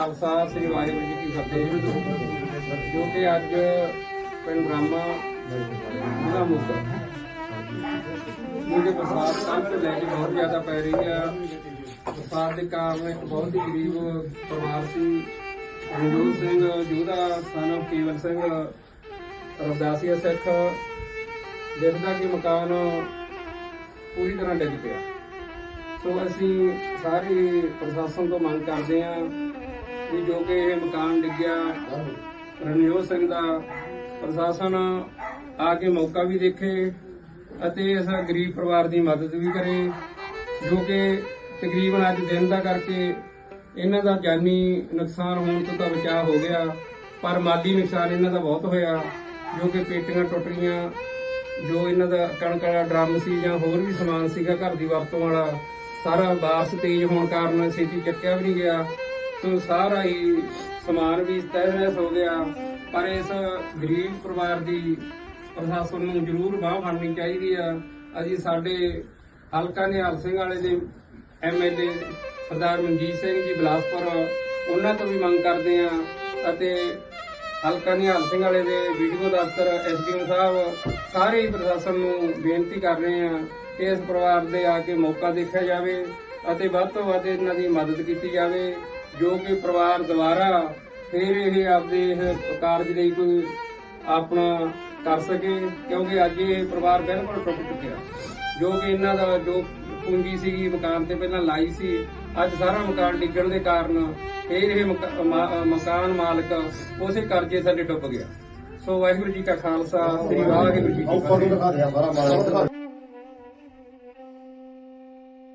ਖਾਲਸਾ ਸ੍ਰੀ ਵਾਹਿਗੁਰੂ ਜੀ ਕੀ ਫਤਿਹ। ਜੋ ਕਿ ਅੱਜ ਪਿੰਡ ਬ੍ਰਾਹਮਾ ਜ਼ਿਲ੍ਹਾ ਮੁਕਤਸਰ ਜਿਹਦੇ ਬਰਸਾਤ ਕੱਲ੍ਹ ਤੋਂ ਲੈ ਕੇ ਬਹੁਤ ਜ਼ਿਆਦਾ ਪੈ ਰਹੀ ਆ। ਬਰਸਾਤ ਦੇ ਕਾਰਨ ਇੱਕ ਬਹੁਤ ਹੀ ਗਰੀਬ ਪਰਿਵਾਰ ਸੀ ਰਣਜੋਤ ਸਿੰਘ ਜੂਦਾ ਸਨ of ਕੇਵਲ ਸਿੰਘ, ਰਵਦਾਸੀਆ ਸਿੱਖ, ਜਿਸ ਦਾ ਕਿ ਮਕਾਨ ਪੂਰੀ ਤਰ੍ਹਾਂ ਡਿੱਗ ਪਿਆ। ਸੋ ਅਸੀਂ ਸਾਰੇ ਪ੍ਰਸ਼ਾਸਨ ਤੋਂ ਮੰਗ ਕਰਦੇ ਹਾਂ ਵੀ ਜੋ ਕਿ ਇਹ ਮਕਾਨ ਡਿੱਗਿਆ, ਰਣਜੋਤ ਸਿੰਘ ਦਾ ਪ੍ਰਸ਼ਾਸਨ ਆ ਕੇ ਮੌਕਾ ਵੀ ਦੇਖੇ ਅਤੇ ਇਸ ਗਰੀਬ ਪਰਿਵਾਰ ਦੀ ਮਦਦ ਵੀ ਕਰੇ, ਜੋ ਕਿ ਤਕਰੀਬਨ ਅੱਜ ਦਿਨ ਦਾ ਕਰਕੇ ਇਹਨਾਂ ਦਾ ਜਾਨੀ ਨੁਕਸਾਨ ਹੋਣ ਤੋਂ ਤਾਂ ਬਚਾਅ ਹੋ ਗਿਆ, ਪਰ ਮਾਲੀ ਨੁਕਸਾਨ ਇਹਨਾਂ ਦਾ ਬਹੁਤ ਹੋਇਆ, ਜੋ ਕਿ ਪੇਟੀਆਂ ਟੁੱਟ ਗਈਆਂ ਜੋ ਇਹਨਾਂ ਦਾ ਕਣਕ ਵਾਲਾ ਡਰਮ ਸੀ ਜਾਂ ਹੋਰ ਵੀ ਸਮਾਨ ਸੀਗਾ ਘਰ ਦੀ ਵਰਤੋਂ ਵਾਲਾ, ਸਾਰਾ ਬਾਰਿਸ਼ ਤੇਜ਼ ਹੋਣ ਕਾਰਨ ਛੇਤੀ ਚੱਕਿਆ ਵੀ ਨਹੀਂ ਗਿਆ। ਸੋ ਸਾਰਾ ਹੀ ਸਮਾਨ ਵੀ ਤਹਿਸ ਹੋ ਗਿਆ ਪਰ ਇਸ ਗਰੀਬ ਪਰਿਵਾਰ ਦੀ ਪ੍ਰਸ਼ਾਸਨ ਨੂੰ ਜ਼ਰੂਰ ਬਾਹ ਫੜਨੀ ਚਾਹੀਦੀ ਆ। ਅਸੀਂ ਸਾਡੇ ਹਲਕਾ ਨਿਹਾਲ ਸਿੰਘ ਵਾਲੇ ਦੇ ਐਮਐਲਏ ਸਰਦਾਰ ਮਨਜੀਤ ਸਿੰਘ ਜੀ ਬਲਾਸਪੁਰ, ਉਹਨਾਂ ਤੋਂ ਵੀ ਮੰਗ ਕਰਦੇ ਆ ਅਤੇ ਹਲਕਾ ਨਿਹਾਲ ਸਿੰਘ ਵਾਲੇ ਦੇ ਵੀਡੀਓ ਦਫ਼ਤਰ ਐਸਡੀਓ ਸਾਹਿਬ ਸਾਰੇ ਹੀ ਪ੍ਰਸ਼ਾਸਨ ਨੂੰ ਬੇਨਤੀ ਕਰ ਰਹੇ ਆ ਕਿ ਇਸ ਪਰਿਵਾਰ ਦੇ ਆ ਕੇ ਮੌਕਾ ਦੇਖਿਆ ਜਾਵੇ। ਅਤੇ ਵੱਧ ਤੋਂ ਵੱਧ ਇਹਨਾਂ ਦੀ ਮਦਦ ਕੀਤੀ ਜਾਵੇ ਜੋ ਕਿ ਪਰਿਵਾਰ ਦੁਬਾਰਾ ਫਿਰ ਇਹ ਆਪਦੇ ਇਹ ਕਾਰਜ ਲਈ ਕੋਈ ਆਪਣਾ ਕਰ ਸਕੇ ਕਿਉਂਕਿ ਅੱਜ ਇਹ ਪਰਿਵਾਰ ਬਿਲਕੁਲ ਟੁੱਟ ਚੁੱਕਿਆ। ਜੋ ਕਿ ਇਹਨਾਂ ਦਾ ਜੋ ਪੂੰਜੀ ਸੀਗੀ ਮਕਾਨ ਤੇ ਪਹਿਲਾਂ ਲਾਈ ਸੀ ਅੱਜ ਸਾਰਾ ਮਕਾਨ ਡਿੱਗਣ ਦੇ ਕਾਰਨ ਫਿਰ ਇਹ ਮਕਾਨ ਮਾਲਕ ਉਸੇ ਕਰਜ਼ੇ ਥੱਲੇ ਡੁੱਬ ਗਿਆ। ਸੋ ਵਾਹਿਗੁਰੂ ਜੀ ਕਾ ਖਾਲਸਾ ਸ੍ਰੀ ਵਾਹਿਗੁਰੂ ਜੀ ਕੀ ਫਤਿਹ।